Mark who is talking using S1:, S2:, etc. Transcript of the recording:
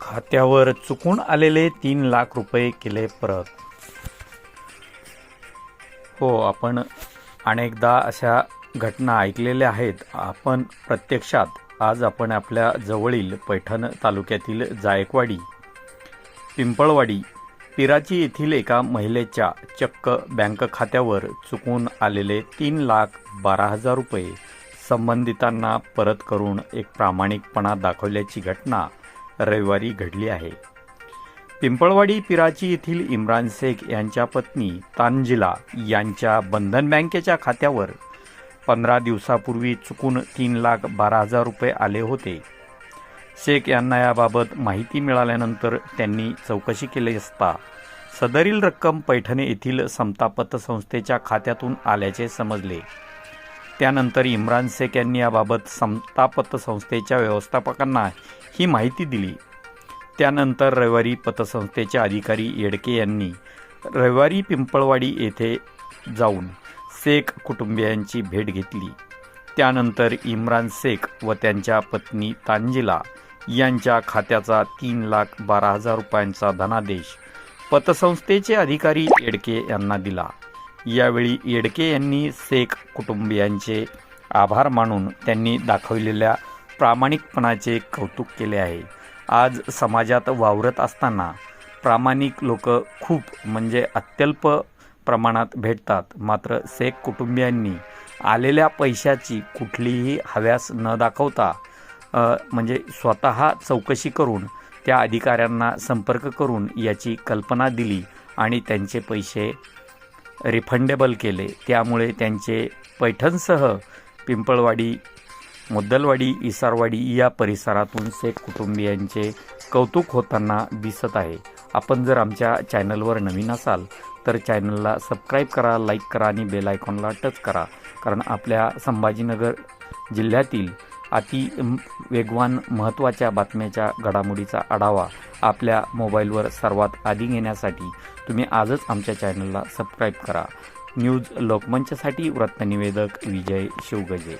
S1: खात्यावर चुकून आलेले तीन लाख रुपये केले परत. हो आपण अनेकदा अशा घटना ऐकलेल्या आहेत. आपण प्रत्यक्षात आज आपण आपल्या जवळील पैठण तालुक्यातील जायकवाडी पिंपळवाडी पिराची येथील एका महिलेच्या चक्क बँक खात्यावर चुकून आलेले तीन लाख बारा हजार रुपये संबंधितांना परत करून एक प्रामाणिकपणा दाखवल्याची घटना रविवारी घडली आहे. पिंपळवाडी पिराची येथील इम्रान शेख यांच्या पत्नी तानजिला यांच्या बंधन बँकेच्या खात्यावर पंधरा दिवसापूर्वी चुकून तीन लाख बारा हजार रुपये आले होते. शेख यांना याबाबत माहिती मिळाल्यानंतर त्यांनी चौकशी केली असता सदरील रक्कम पैठणे येथील समता पतसंस्थेच्या खात्यातून आल्याचे समजले. त्यानंतर इम्रान शेख यांनी याबाबत समता पतसंस्थेच्या व्यवस्थापकांना ही माहिती दिली. त्यानंतर रविवारी पतसंस्थेचे अधिकारी येडके यांनी रविवारी पिंपळवाडी येथे जाऊन शेख कुटुंबियांची भेट घेतली. त्यानंतर इम्रान शेख व त्यांच्या पत्नी तांजिला यांच्या खात्याचा तीन लाख बारा हजार रुपयांचा धनादेश पतसंस्थेचे अधिकारी येडके यांना दिला. यावेळी येडके यांनी शेख कुटुंबियांचे आभार मानून त्यांनी दाखवलेल्या प्रामाणिकपणाचे कौतुक केले आहे. आज समाजात वावरत असताना प्रामाणिक लोक खूप म्हणजे अत्यल्प प्रमाणात भेटतात. मात्र शेख कुटुंबियांनी आलेल्या पैशाची कुठलीही हव्यास न दाखवता म्हणजे स्वतः चौकशी करून त्या अधिकाऱ्यांना संपर्क करून याची कल्पना दिली आणि त्यांचे पैसे रिफंडेबल केले. त्यामुळे त्यांचे पैठणसह पिंपळवाडी मुद्दलवाडी इसारवाडी या परिसरातून शेख कुटुंबियांचे कौतुक होताना दिसत आहे. आपण जर आमच्या चॅनलवर नवीन असाल तर चॅनलला सबस्क्राईब करा लाईक करा आणि बेल आयकॉनला टच करा. कारण आपल्या संभाजीनगर जिल्ह्यातील अति वेगवान महत्त्वाच्या बातम्याच्या घडामोडीचा आढावा आपल्या मोबाईलवर सर्वात आधी घेण्यासाठी तुम्ही आजच आमच्या चॅनलला सबस्क्राईब करा. न्यूज लोकमंचसाठी वृत्तनिवेदक विजय शिवगजे.